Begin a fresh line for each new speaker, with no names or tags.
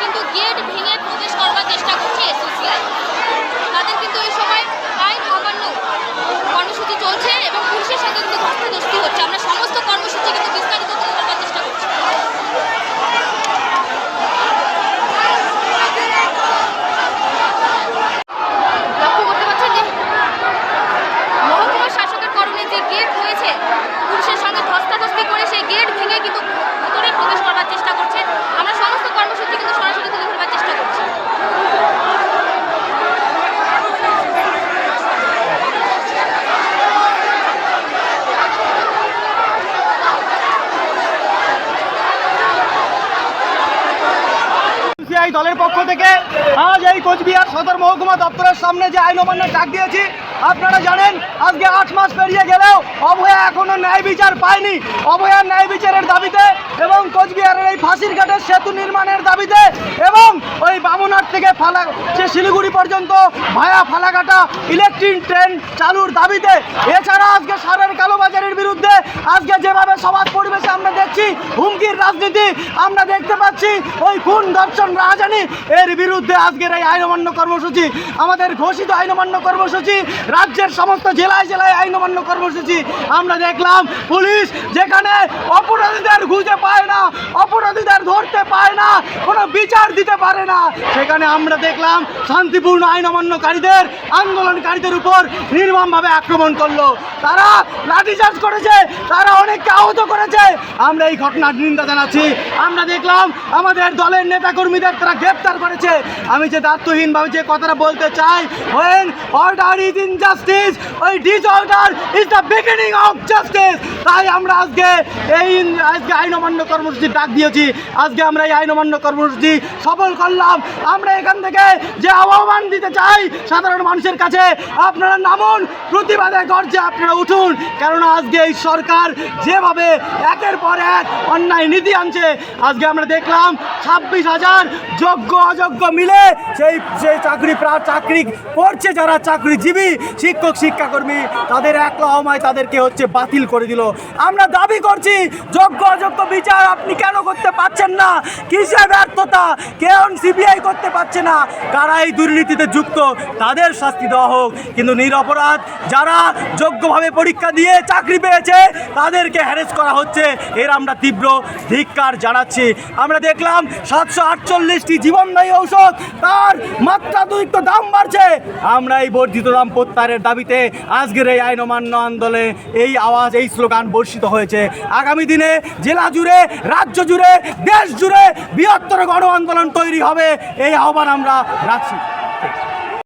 কিন্তু গেট ভেঙে প্রবেশ করবার চেষ্টা করছে এসোসিয়াল এই দলের পক্ষ থেকে আজ এই কোচবিহার সদর মহকুমা দপ্তরের সামনে যে আইন অমান্যের ডাক দিয়েছি, আপনারা জানেন আজকে আট মাস পেরিয়ে গেলেও অভয়া এখনও ন্যায় বিচার পায়নি। অভয়ার ন্যায় বিচারের দাবিতে এবং কোচবিহারের এই ফাঁসির ঘাটের সেতু নির্মাণের দাবিতে এবং ওই বামুনহাট থেকে ফালা সে শিলিগুড়ি পর্যন্ত ভায়া ফালাকাটা ইলেকট্রিক ট্রেন চালুর দাবিতে। এছাড়া আজকে সারের কালোবাজারের বিরুদ্ধে আজকে যেভাবে সমাজ পরিবেশে আমরা দেখছি, হুমকির রাজনীতি আমরা দেখতে পাচ্ছি, ওই খুন ধর্ষণ রাজধানী এর বিরুদ্ধে আজকের এই আইন অমান্য কর্মসূচি, আমাদের ঘোষিত আইন অমান্য কর্মসূচি, রাজ্যের সমস্ত জেলায় জেলায় আইন অমান্য কর্মসূচি আমরা দেখলাম। পুলিশ যেখানে অপরাধীদের খুঁজে পায় না, অপরাধীদের ধরতে পায় না, কোনো বিচার দিতে পারে না। সেখানে আমরা দেখলাম শান্তিপূর্ণ আইন অমান্যকারীদের আন্দোলনকারীদের উপর নির্মমভাবে আক্রমণ করল। তারা লাঠিচার্জ করেছে, তারা অনেককে আহত করেছে। আমরা এই ঘটনার নিন্দা জানাচ্ছি। আমরা দেখলাম আমাদের দলের নেতাকর্মীদের তারা গ্রেপ্তার করেছে। আমি যে দায়িত্বহীনভাবে যে কথাটা বলতে চাই ওয়েন অর্ডার ইজ ইনজাস্টিস ওই disorder is the beginning of justice তাই আমরা আজকে এই, আজকে আইন অমান্য কর্মসূচি ডাক দিয়েছি। আজকে আমরা এই আইন অমান্য কর্মসূচি সফল করলাম। আমরা এখান থেকে যে আহ্বান দিতে চাই সাধারণ মানুষের কাছে, আপনারা নামুন, প্রতিবাদে গর্জে আপনারা উঠুন। কেননা আজকে এই সরকার যেভাবে একের পর এক অন্যায় নীতি আনছে, আজকে আমরা দেখলাম ছাব্বিশ হাজার যোগ্য অযোগ্য মিলে সেই সেই চাকরি চাকরি করছে যারা চাকরিজীবী শিক্ষক, শিক্ষাকর্মী, তাদের এক লহমায় তাদেরকে হচ্ছে বাতিল করে দিল। আমরা দাবি করছি, যোগ্য, অযোগ্য বিচার আপনি কেন করতে পারছেন না? কিসে ব্যর্থতা? কেউ সিবিআই করতে পারছে না। কারা এই দুর্নীতিতে যুক্ত? তাদের শাস্তি দেওয়া হোক। কিন্তু নিরপরাধ যারা যোগ্যভাবে পরীক্ষা দিয়ে চাকরি পেয়েছে তাদেরকে হ্যারেস করা হচ্ছে, এর আমরা তীব্র ধিক্কার জানাচ্ছি। আমরা দেখলাম সাতশো আটচল্লিশটি জীবনদায়ী ঔষধ, তার মাত্রাতিরিক্ত দাম বাড়ছে। আমরা এই বর্ধিত দাম প্রত্যাহারের দাবিতে আজকের এই আইন অমান্য আন্দোলনে এই আওয়াজ, এই স্লোগান বর্ষিত হয়েছে। আগামী দিনে জেলা জুড়ে, রাজ্য জুড়ে, দেশ জুড়ে বৃহত্তর গণ আন্দোলন তৈরি হবে, এই আহ্বান আমরা রাখছি।